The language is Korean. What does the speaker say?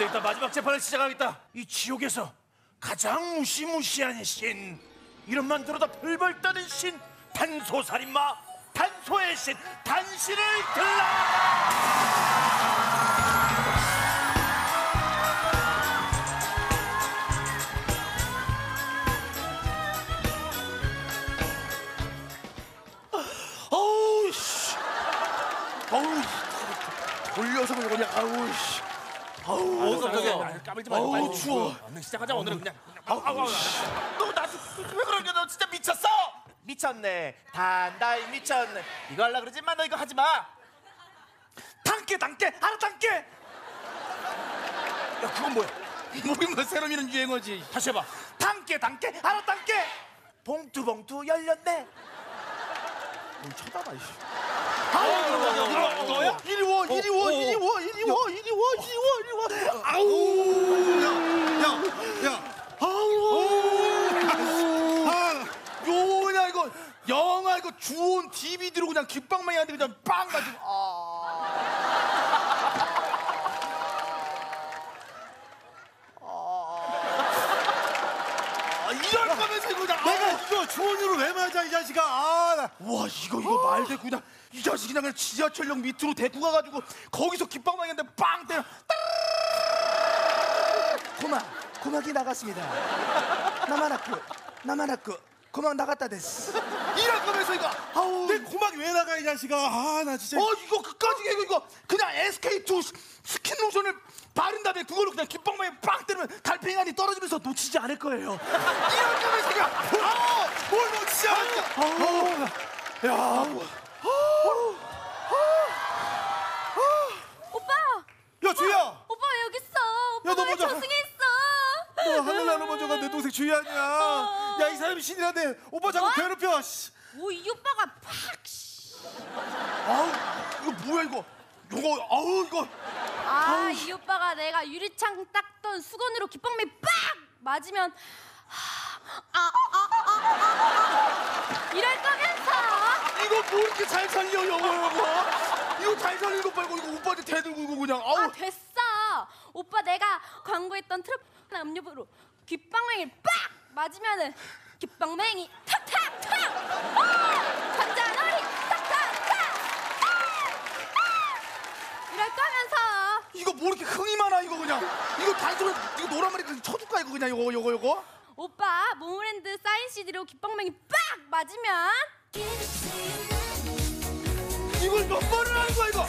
근데 일단 마지막 재판을 시작하겠다. 이 지옥에서 가장 무시무시한 신, 이름만 들어도 벌벌 떠는 신, 단소살인마, 단소의 신, 단신을 들라. 어우 씨, 어우 돌려서 그냥 아우 씨, 저기 까불지 말고 어우. 추워. 얼른 시작하자 오늘은 그냥. 아우 아우 아우. 너 나한테 왜 그러냐 너 진짜 미쳤어 미쳤네 단다이 미쳤네 이거 하려 그러지 마 너 이거 하지 마 당깨 당깨 알아 당깨 야 그건 뭐야 우리 뭐 새로 미는 유행어지 다시 해봐. 당깨 당깨 알아 당깨 봉투 봉투 열렸네 뭘 쳐다봐 이씨 아, 너야? 이리 와 이리 와 어, 이리 와 이리 와 이리 와 이리 와 이리 와 아우 야야야 아우 아 요냐 이거 주온 DVD로 그냥 귓방망이 한테 그냥 빵 가지고 아. 아, 이럴 거면서 그냥 내가. 이거 주원으로 왜 맞아 이 자식아. 아, 나. 와 이거 이거 말 대꾸 그냥 이 자식 그냥 그냥 지하철역 밑으로 데리고 가가지고 거기서 깃방망이 한테 빵 때려. 고막 고막이 나갔습니다. 나만 학교 나만 학교 고막 나갔다 됐어 이럴 거면서 이거 아우. 내 고막이 왜 나가 이 자식아. 아 나 진짜. 어 이거 그까지 이거 이거. 그냥 SK2 스- 스킨 로션을 바른 다음에 그걸로 그냥 깃방망이 빵 때리면 달팽이 안이 떨어지면서 놓치지 않을 거예요. 이럴 거면서 그냥 아뭘 놓치지 않을까? 아우. 야. 오빠! 야 주희야. 오빠 왜 여기 있어? 오빠 야, 너왜 먼저 저승했어? 너 하늘나라 먼저 간내 동생 주희 아니야 야 이 사람이 신이라대 오빠 자꾸 뭐? 괴롭혀 씨. 오, 이 오빠가 팍! 씨. 아우 이거 뭐야 이거 이거 아우 이거 아, 이 오빠가 내가 유리창 닦던 수건으로 깃방맨 빡! 맞으면 하, 아, 아, 아, 아, 아. 이럴 거면서 이거 뭐 이렇게 잘 살려 영어 영어 이거 잘 살리는 거 말고 이거 오빠한테 대들고 이거 그냥 아우 아 됐어 오빠 내가 광고했던 트러플 음료부로 귓방맹이를 빡 맞으면은 귓방맹이 탁탁탁! 아! 관자놀이 탁탁탁! 아! 아! 이럴 거면서. 이거 뭐 이렇게 흥이 많아 이거 그냥? 이거 단소리 이거 노란 머리 그냥 쳐줄까 이거 그냥? 이거 이거 이거? 오빠 모모랜드 사인 CD로 귓방맹이 빡 맞으면 이걸 몇 번을 하는 거야 이거